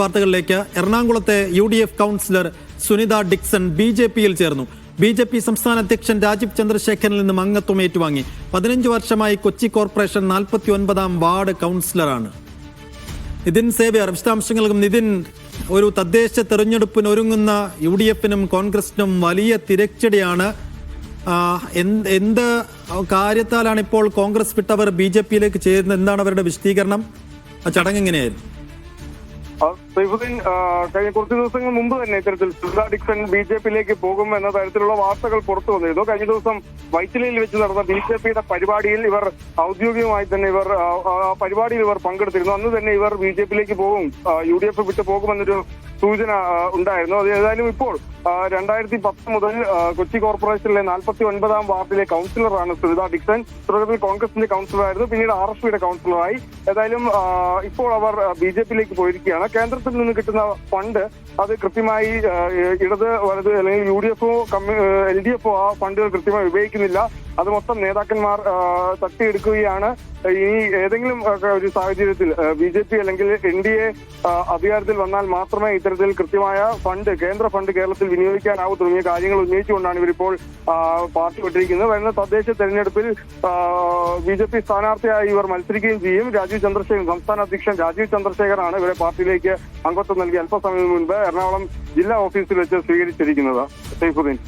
വാർത്തകളിലേക്ക് എറണാകുളത്തെ U D F councillor Sunitha Dixon B J പിയിൽ ചേർന്നു. ബി ജെ പി സംസ്ഥാന അധ്യക്ഷൻ രാജീവ് ചന്ദ്രശേഖരനിൽ നിന്നും അംഗത്വം ഏറ്റുവാങ്ങി. പതിനഞ്ച് വർഷമായി കൊച്ചി കോർപ്പറേഷൻ നാൽപ്പത്തി ഒൻപതാം വാർഡ് കൗൺസിലറാണ്. നിതിൻ സേവ്യർ വിശദാംശങ്ങൾക്കും നിതിൻ ഒരു തദ്ദേശ തെരഞ്ഞെടുപ്പിന് ഒരുങ്ങുന്ന യു ഡി എഫിനും കോൺഗ്രസിനും വലിയ തിരച്ചടിയാണ് എന്ത് കാര്യത്താലാണ് ഇപ്പോൾ കോൺഗ്രസ് വിട്ടവർ ബി ജെ പിയിലേക്ക് ചേരുന്നത്? എന്താണ് അവരുടെ വിശദീകരണം? ചടങ്ങ് എങ്ങനെയായിരുന്നു? സൈഫുദ്ദീൻ കഴിഞ്ഞ കുറച്ച് ദിവസങ്ങൾ മുമ്പ് തന്നെ ഇത്തരത്തിൽ സുനിത ഡിക്സൺ ബി ജെ പിയിലേക്ക് പോകും എന്ന തരത്തിലുള്ള വാർത്തകൾ പുറത്തു വന്നിരുന്നു. കഴിഞ്ഞ ദിവസം വൈറ്റിലയിൽ വെച്ച് നടന്ന ബി ജെ പിയുടെ പരിപാടിയിൽ ഇവർ ഔദ്യോഗികമായി തന്നെ ഇവർ പരിപാടിയിൽ ഇവർ പങ്കെടുത്തിരുന്നു. അന്ന് തന്നെ ഇവർ ബി ജെ പിയിലേക്ക് പോകും യു ഡി എഫ് വിട്ടു പോകുമെന്നൊരു സൂചന ഉണ്ടായിരുന്നു. അത് ഏതായാലും ഇപ്പോൾ രണ്ടായിരത്തി പത്ത് മുതൽ കൊച്ചി കോർപ്പറേഷനിലെ നാൽപ്പത്തി ഒൻപതാം വാർഡിലെ കൗൺസിലറാണ് സുനിത ഡിക്സൺ തുടക്കത്തിൽ കോൺഗ്രസിന്റെ കൗൺസിലറായിരുന്നു പിന്നീട് ആർ എസ് പിയുടെ കൗൺസിലറായി. ഏതായാലും ഇപ്പോൾ അവർ ബി ജെ പിയിലേക്ക് പോയിരിക്കുകയാണ്. കേന്ദ്രത്തിൽ നിന്ന് കിട്ടുന്ന ഫണ്ട് അത് കൃത്യമായി ഇടത് വലത് അല്ലെങ്കിൽ യു ഡി എഫോ എൽ ഡി എഫോ ആ ഫണ്ടുകൾ കൃത്യമായി ഉപയോഗിക്കുന്നില്ല. അത് മൊത്തം നേതാക്കന്മാർ തട്ടിയെടുക്കുകയാണ്. ഇനി ഏതെങ്കിലും ഒരു സാഹചര്യത്തിൽ ബി ജെ പി അല്ലെങ്കിൽ എൻ ഡി എ അധികാരത്തിൽ വന്നാൽ മാത്രമേ ഇത്തരത്തിൽ കൃത്യമായ ഫണ്ട് കേന്ദ്ര ഫണ്ട് കേരളത്തിൽ വിനിയോഗിക്കാനാവൂ തുടങ്ങിയ കാര്യങ്ങൾ ഉന്നയിച്ചുകൊണ്ടാണ് ഇവരിപ്പോൾ പാർട്ടി വിട്ടിരിക്കുന്നത്. വരുന്ന തദ്ദേശ തെരഞ്ഞെടുപ്പിൽ ബി ജെ പി സ്ഥാനാർത്ഥിയായി ഇവർ മത്സരിക്കുകയും ചെയ്യും. രാജീവ് ചന്ദ്രശേഖരൻ സംസ്ഥാന അധ്യക്ഷൻ രാജീവ് ചന്ദ്രശേഖറാണ് ഇവരെ പാർട്ടിയിലേക്ക് അംഗത്വം നൽകി അല്പസമയം മുൻപ് എറണാകുളം ജില്ലാ ഓഫീസിൽ വെച്ച് സ്വീകരിച്ചിരിക്കുന്നത് സൈഫുദ്ദീൻ.